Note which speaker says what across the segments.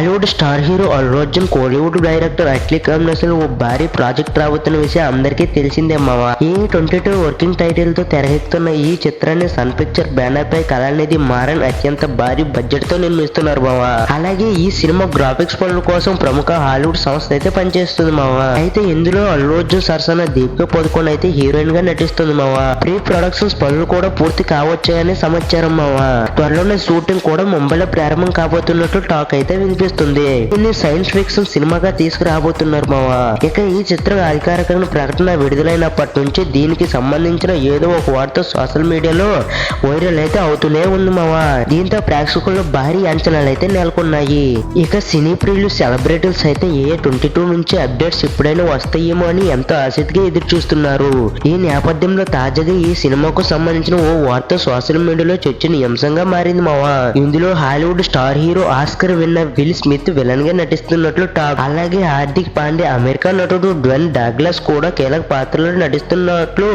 Speaker 1: Hollywood star hero Allu Arjun Kollywood director Atlee combination ఓ భారీ project రాబోతున్న విషయం అందరికీ తెలిసిందే మామ ఈ ట్వంటీ టూ వర్కింగ్ టైటిల్తో తెరకెక్కుతున్న ఈ చిత్రాన్ని సన్ పిక్చర్ బ్యానర్ పై కళానిధి మారన్ అత్యంత భారీ బడ్జెట్తో నిర్మిస్తున్నారు మామ అలాగే ఈ సినిమా గ్రాఫిక్స్ పనుల కోసం ప్రముఖ హాలీవుడ్ సంస్థ అయితే పనిచేస్తుంది మామ అయితే ఇందులో అల్లు అర్జున్ సరసన దీపిక పదుకొని అయితే హీరోయిన్గా నటిస్తుంది మామ ప్రీ ప్రొడక్షన్స్ పనులు కూడా పూర్తి కావచ్చాయని సమాచారం మామ త్వరలోనే షూటింగ్ కూడా ముంబైలో ప్రారంభం కాబోతున్నట్టు టాక్ అయితే వినిపిస్తుంది. దీన్ని సైన్స్ ఫిక్షన్ సినిమాగా తీసుకురాబోతున్నారు మావా. ఇక ఈ చిత్రం అధికారికంగా ప్రకటన విడుదలైనప్పటి నుంచి దీనికి సంబంధించిన ఏదో ఒక వార్త సోషల్ మీడియాలో వైరల్ అయితే అవుతూనే ఉంది మావా. దీంతో ప్రేక్షకుల్లో భారీ అంచనాలు అయితే నెలకొన్నాయి. ఇక సినీ ప్రియులు సెలబ్రిటీస్ అయితే ఏ ట్వంటీ టూ నుంచి అప్డేట్స్ ఎప్పుడైనా వస్తాయేమో అని ఎంతో ఆసక్తిగా ఎదురు చూస్తున్నారు ఈ నేపథ్యంలో తాజాగా ఈ సినిమాకు సంబంధించిన ఓ వార్త సోషల్ మీడియాలో చర్చనీయాంశంగా మారింది మావా. ఇందులో Hollywood star hero Oscar winner Will Smith విలన్గా నటిస్తున్నట్లు టాక్. అలాగే హార్దిక్ పాండే అమెరికా నటుడు డ్వెన్ డాగ్లాస్ కూడా కీలక పాత్రలో నటిస్తున్నట్లు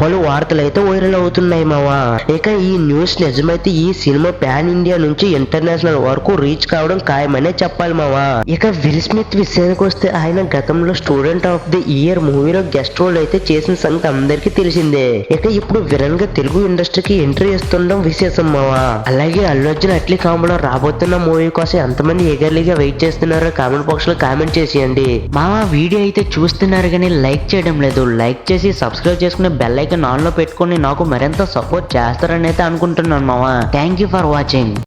Speaker 1: పలు వార్తలు అయితే వైరల్ అవుతున్నాయి మావా. ఇక ఈ న్యూస్ నిజమైతే ఈ సినిమా పాన్ ఇండియా నుంచి ఇంటర్నేషనల్ వరకు రీచ్ కావడం ఖాయమనే చెప్పాలి మావా. ఇక విల్ స్మిత్ విషయానికి వస్తే ఆయన గతంలో స్టూడెంట్ ఆఫ్ ది ఇయర్ మూవీలో గెస్ట్ రోల్ అయితే చేసిన సంగతి అందరికీ తెలిసిందే. ఇక ఇప్పుడు విలన్గా తెలుగు ఇండస్ట్రీకి ఎంట్రీ ఇస్తుండడం విశేషం మావా. అలాగే అల్లు అర్జున్ అట్లీ కాంబోలో రాబోతున్న మూవీ కోసం ఎంతమంది ఎగర్లీగా వెయిట్ చేస్తున్నారో కామెంట్ బాక్స్లో కామెంట్ చేసేయండి. మావా వీడియో అయితే చూస్తున్నారు కానీ లైక్ చేయడం లేదు. లైక్ చేసి సబ్స్క్రైబ్ చేసుకుని బెల్ ఐకన్ ఆన్లో పెట్టుకొని నాకు మరింత సపోర్ట్ చేస్తారని అయితే అనుకుంటున్నాను మావా. Thank you for watching